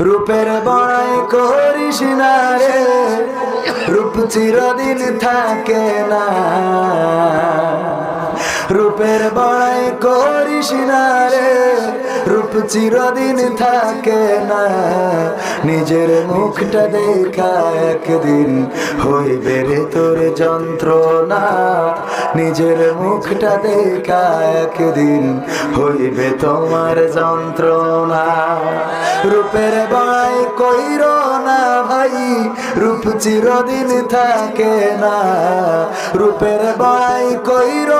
রূপের বড়াই করিস না রে। রূপ চিরদিন থাকে না। রূপের বড়াই করিস না রে। রূপ চিরদিন থাকে না। নিজের মুখটা দেখা একদিন হইবে রে তোর যন্ত্রণা। নিজের মুখটা দেখা একদিন হইবে তোমার যন্ত্রণা। রূপের বাই কইর না ভাই, রূপ চিরদিন থাকে না। রূপের বাই কইর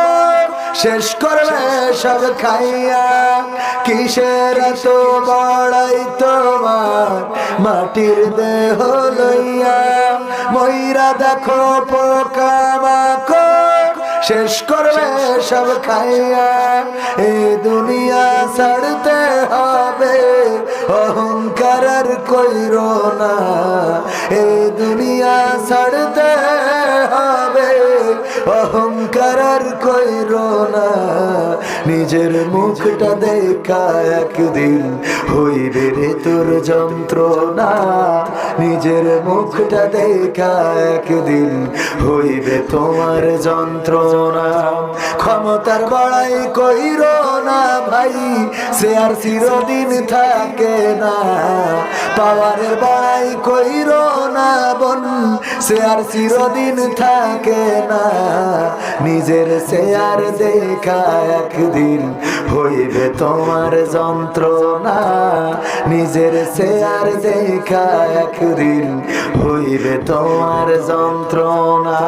শেষ করবে সব খাইয়া। কিসের এত বড়াই তোমার? মাটির দেহ লইয়া। ময়রা দেখো পোকামাকড় শেষ করবে সব খাইয়া। এই দুনিয়া ছাড়তে হবে। অহংকার আর কইর না। এই দুনিয়া ছাড়তে হবে। অহংকার কইর না। নিজের মুখটা দেখা একদিন হইবে রে তোর যন্ত্রণা। নিজের মুখটা দেখা একদিন হইবে তোমার যন্ত্রণা। ক্ষমতার বড়াই কইর না ভাই, সে আর চিরদিন থাকে না। পাওয়ারের বড়াই কইর না বোন, সে আর চিরদিন থাকে না। নিজের সে আর দেখা একদিন হইবে তোমার যন্ত্রণা। নিজের সে আর দেখা একদিন হইবে তোমার যন্ত্রণা।